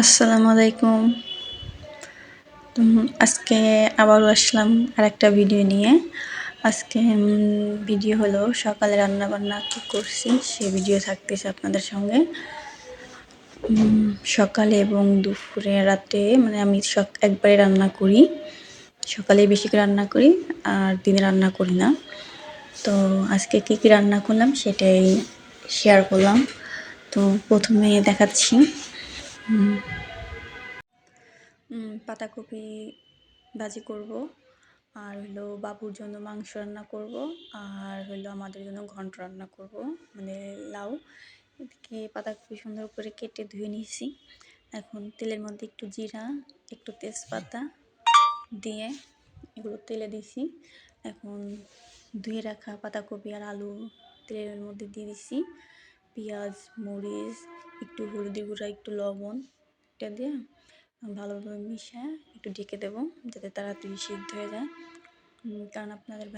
আসসালামু আলাইকুম। আজকে আবারও আসলাম আর একটা ভিডিও নিয়ে। আজকে ভিডিও হলো সকালে রান্না বান্না কী করছি সে ভিডিও থাকতেছে আপনাদের সঙ্গে। সকালে এবং দুপুরে, রাতে মানে আমি একবারে রান্না করি। সকালে বেশি করে রান্না করি আর দিনে রান্না করি না। তো আজকে কী কী রান্না করলাম সেটাই শেয়ার করলাম। তো প্রথমে দেখাচ্ছি। পাতাকপি ভাজি করব। আর হলো বাবুর জন্য মাংস রান্না করব। আর হলো আমাদের জন্য ঘন্ট রান্না করব। মানে লাউ। এদিকে পাতাকপি সুন্দর করে কেটে ধুয়ে নিয়েছি। এখন তেলের মধ্যে একটু জিরা, একটু তেজপাতা দিয়ে এগুলো তেলে দিছি এখন ধুয়ে রাখা পাতাকপি আর আলু তেলের মধ্যে দিয়ে দিছি পেঁয়াজ, মরিচ, একটু হলদি গুঁড়া, একটু লবণ, এটা দিয়ে ভালোভাবে মিশিয়ে একটু ঢেকে দেবো, যাতে তাড়াতাড়ি সিদ্ধ হয়ে যায়। কারণ আপনাদের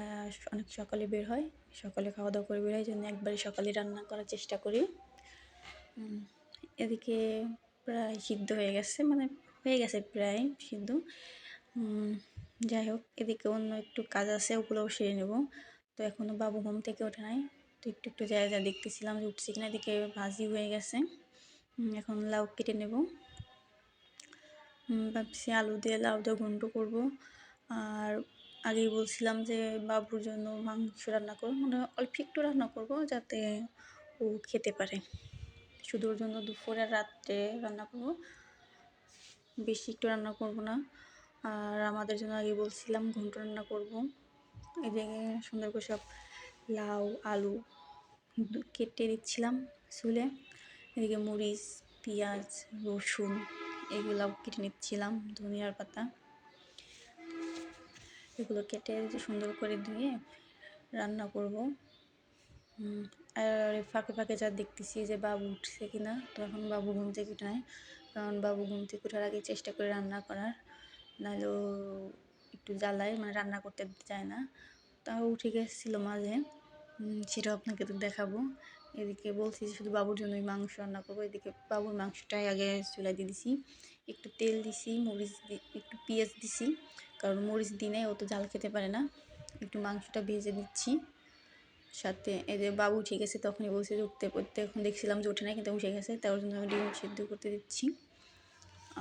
অনেক সকালে বের হয়, সকালে খাওয়া দাওয়া করে বের হয় জন্য একবারে সকালে রান্না করার চেষ্টা করি। এদিকে প্রায় সিদ্ধ হয়ে গেছে মানে হয়ে গেছে প্রায় সিদ্ধ। যাই হোক, এদিকে অন্য একটু কাজ আছে, ওগুলোও সেরে নেব। তো এখনও বাবু ঘুম থেকে ওঠে নাই। তো একটু একটু জায়গা দেখতেছিলাম যে উঠছে কিনা এদিকে ভাজি হয়ে গেছে। এখন লাউ কেটে নেব। ভাবছি আলু দিয়ে লাউ দিয়ে ঘন্ট করব। আর আগেই বলছিলাম যে বাবুর জন্য মাংস রান্না করব মানে অল্প একটু রান্না করব যাতে ও খেতে পারে। শুধু ওর জন্য দুপুরে রাত্রে রান্না করব। বেশি একটু রান্না করব না। আর আমাদের জন্য আগে বলছিলাম ঘন্ট রান্না করব। এদিকে সুন্দর করে সব লাউ, আলু কেটে দিচ্ছিলাম চুলে। এদিকে মরিচ, পেঁয়াজ, রসুন এগুলো কেটে নিচ্ছিলাম, ধনিয়ার পাতা। এগুলো কেটে সুন্দর করে ধুয়ে রান্না করব। আর ফাঁকে ফাঁকে যা দেখতেছি যে বাবু উঠছে কিনা, তো এখন বাবু ঘুম থেকে উঠায় কারণ বাবু ঘুম থেকে উঠার আগে চেষ্টা করে রান্না করার, নাহলেও একটু জ্বালায় মানে রান্না করতে চায় না। তাও উঠে গেছিল মাঝে। সেটাও আপনাকে তো দেখাবো। এদিকে বলছি যে শুধু বাবুর জন্যই মাংস রান্না করব। এদিকে বাবুর মাংসটাই আগে চুলাই দিয়ে দিছি। একটু তেল দিছি, মরিচ একটু পেঁয়াজ দিছি। কারণ মরিচ দিনে ও তো জাল খেতে পারে না। একটু মাংসটা ভেজে দিচ্ছি সাথে যে বাবু উঠে গেছে তখনই বলছে যে উঠতে পড়তে এখন দেখছিলাম যে ওঠে না কিন্তু উঠে গেছে। তার জন্য আমি ডিম সিদ্ধ করতে দিচ্ছি।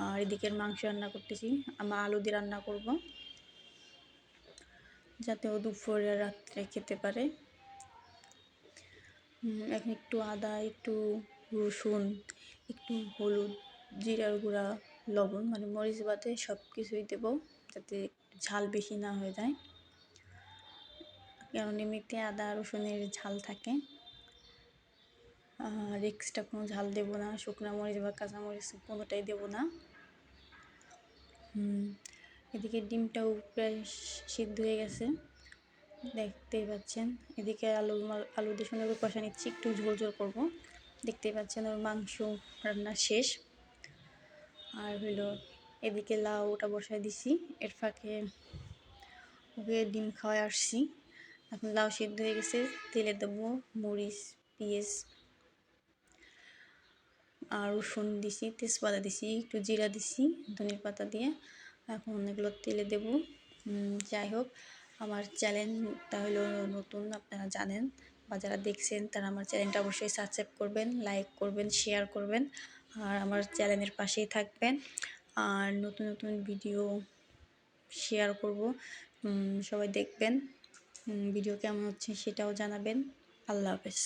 আর এদিকের মাংস রান্না করতেছি। আমার আলু দিয়ে রান্না করব। যাতে ও দুপুরে রাত্রে খেতে পারে। এখন একটু আদা, একটু রসুন, একটু হলুদ, জিরার গুঁড়া, লবণ মানে মরিচ বাদে সব কিছুই দেবো যাতে ঝাল বেশি না হয়ে যায়। কারণ এমনিতে আদা, রসুনের ঝাল থাকে। আর এক্সট্রা কোনো ঝাল দেবো না, শুকনো মরিচ বা কাঁচা মরিচ কোনোটাই দেবো না। এদিকে ডিমটাও প্রায় সিদ্ধ হয়ে গেছে। দেখতেই পাচ্ছেন। এদিকে আলু আলু দিয়ে সুন্দর করে কষা নিচ্ছি। একটু ঝোল ঝোল করব। দেখতেই পাচ্ছেন ওর মাংস রান্না শেষ। আর হইল এদিকে লাউ ওটা বসায় দিছি। এর ফাঁকে ওকে ডিম খাওয়ায় আসছি। এখন লাউ সিদ্ধ হয়ে গেছে। তেলে দেবো মরিচ, পেঁয়াজ আর রসুন দিছি, তেজপাতা দিছি, একটু জিরা দিছি, ধনিয়া পাতা দিয়ে। এখন এগুলো তেলে দেবো। যাই হোক আমার চ্যানেলটা হলো নতুন, আপনারা জানেন বা যারা দেখছেন তারা আমার চ্যানেলটা অবশ্যই সাবস্ক্রাইব করবেন লাইক করবেন শেয়ার করবেন আর আমার চ্যানেলের পাশেই থাকবেন। আর নতুন নতুন ভিডিও শেয়ার করব। সবাই দেখবেন ভিডিও কেমন হচ্ছে সেটাও জানাবেন। আল্লাহ হাফেজ।